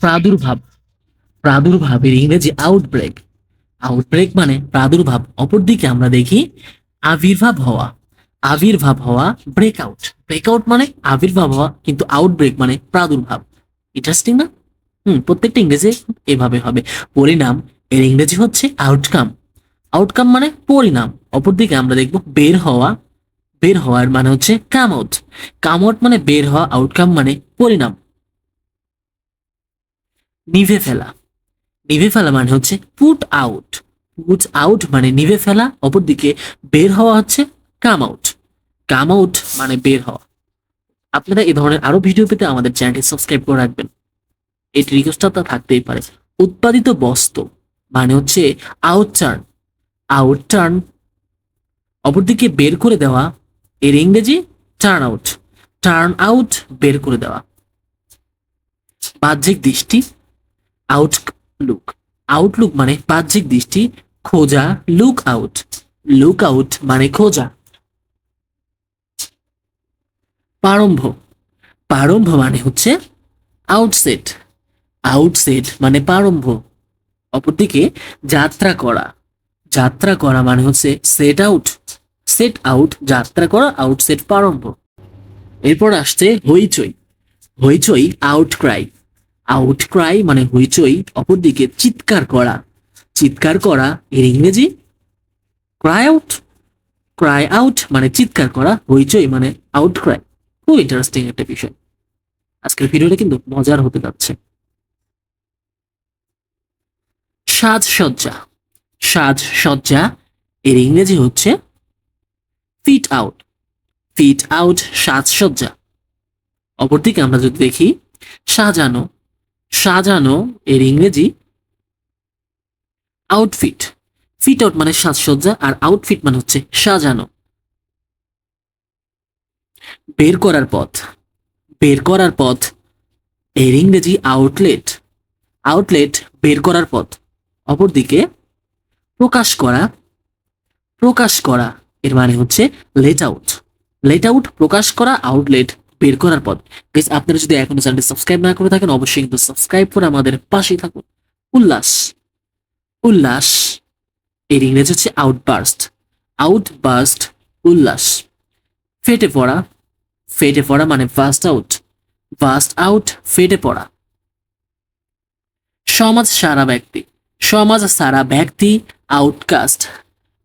প্রাদুর্ভাব। প্রাদুর্ভাবের ইংরেজি outbreak outbreak মানে প্রাদুর্ভাব। অপরদিকে আমরা দেখি আবির্ভাব হওয়া। আবির্ভাব হওয়া ব্রেকআউট ব্রেকআউট মানে আবির্ভাব হওয়া, কিন্তু আউটব্রেক মানে প্রাদুর্ভাব। ইন্টারেস্টিং না? হুম, প্রত্যেকটা ইংরেজি এভাবে হবে। পরিণাম, এর ইংরেজি হচ্ছে আউটকাম আউটকাম মানে পরিণাম। অপরদিকে আমরা দেখব বের হওয়া। বের হওয়ার মানে হচ্ছে কাম আউট কাম আউট মানে বের হওয়া আউটকাম মানে পরিণাম। নিভে ফেলা। নিভে ফেলা মানে হচ্ছে পুট আউট পুট আউট মানে নিভে ফেলা, অপরদিকে বের হওয়া হচ্ছে কাম আউট কাম আউট মানে বের হওয়া। আপনারা এই ধরনের আরও ভিডিও পেতে আমাদের চ্যানেলটি সাবস্ক্রাইব করে রাখবেন। এই রিকোয়েস্টটা থাকতেই পারে। উৎপাদিত বস্তু মানে হচ্ছে আউট টার্ন আউটটার্ন আউটটার্ন অপরদিকে বের করে দেওয়া, এর ইংরেজি টার্ন আউট টার্ন আউট বের করে দেওয়া। বাহ্যিক দৃষ্টি আউটলুক আউটলুক মানে বাহ্যিক দৃষ্টি, খোঁজা লুক আউট লুক আউট মানে খোঁজা। প্রারম্ভ। প্রারম্ভ মানে হচ্ছে আউটসেট আউটসেট মানে প্রারম্ভ। অপরদিকে যাত্রা করা। যাত্রা করা মানে হচ্ছে সেট আউট সেট আউট যাত্রা করা আউটসেট প্রারম্ভ। এরপর আসছে হইচই। হইচই আউট ক্রাই আউট ক্রাই মানে হইচই, অপরদিকে চিৎকার করা। চিৎকার করা এর ইংরেজি ক্রাই আউট ক্রাই আউট মানে চিৎকার করা, হইচই মানে আউট ক্রাই খুব ইন্টারেস্টিং একটা বিষয়। আজকের ভিডিওটা কিন্তু মজার হতে যাচ্ছে। সাজসজ্জা সাজসজ্জা এর ইংরেজি হচ্ছে ফিট আউট ফিট আউট সাজসজ্জা। অপরদিকে আমরা যদি দেখি, সাজানো সাজানো এর ইংরেজি আউটফিট ফিট আউট মানে সাজসজ্জা আর আউটফিট মানে হচ্ছে সাজানো। বের করার পথ। বের করার পথ এর ইংরেজি আউটলেট আউটলেট বের করার পথ। অপরদিকে প্রকাশ করা। প্রকাশ করা এর মানে হচ্ছে লেট আউট লেট আউট প্রকাশ করা আউটলেট বের করার পথ গাইস আপনারা যদি এখনও চ্যানেলটি সাবস্ক্রাইব না করে থাকেন, অবশ্যই কিন্তু সাবস্ক্রাইব করে আমাদের পাশেই থাকুন। উল্লাস উল্লাস, এর ইংরেজি হচ্ছে আউটবার্স্ট আউটবার্স্ট উল্লাস। ফেটে পড়া ফেটে পড়া মানে ফাস্ট আউট ফাস্ট আউট ফেটে পড়া। সমাজ সারা ব্যক্তি, সমাজ সারা ব্যক্তি আউটকাস্ট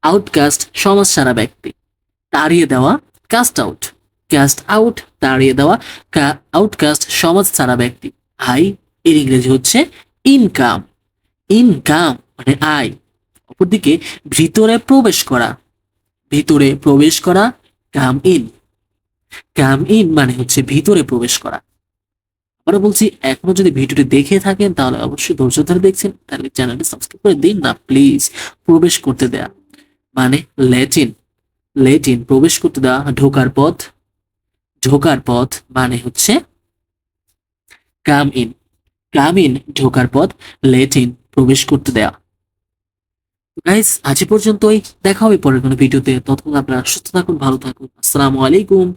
আউটকাস্ট সমাজ সারা ব্যক্তি, তাড়িয়ে দেওয়া কাস্ট আউট কাস্ট আউট তাড়িয়ে দেওয়া আউটকাস্ট সমাজ সারা ব্যক্তি। আই এর ইংরেজি হচ্ছে ইনকাম ইনকাম মানে আয়। অপরদিকে ভিতরে প্রবেশ করা। ভিতরে প্রবেশ করা কাম ইন কাম ইন মানে হচ্ছে ভিতরে প্রবেশ করা। আবারও বলছি, এখনও যদি ভিডিওটি দেখে থাকেন, তাহলে অবশ্যই ধৈর্য ধরে দেখছেন। তাহলে চ্যানেলটি সাবস্ক্রাইব করে দিন না প্লিজ প্রবেশ করতে দেয়া। মানে ল্যাটিন ল্যাটিন প্রবেশ করতে দেওয়া, ঢোকার পথ। ঢোকার পথ মানে হচ্ছে কাম ইন কাম ইন ঢোকার পথ লেট ইন প্রবেশ করতে দেয়া। গাইস আজ পর্যন্তই। দেখা হবে পরের কোনো ভিডিওতে। ততক্ষণ আপনারা সুস্থ থাকুন, ভালো থাকুন। আসসালামু আলাইকুম।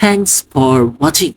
Thanks for watching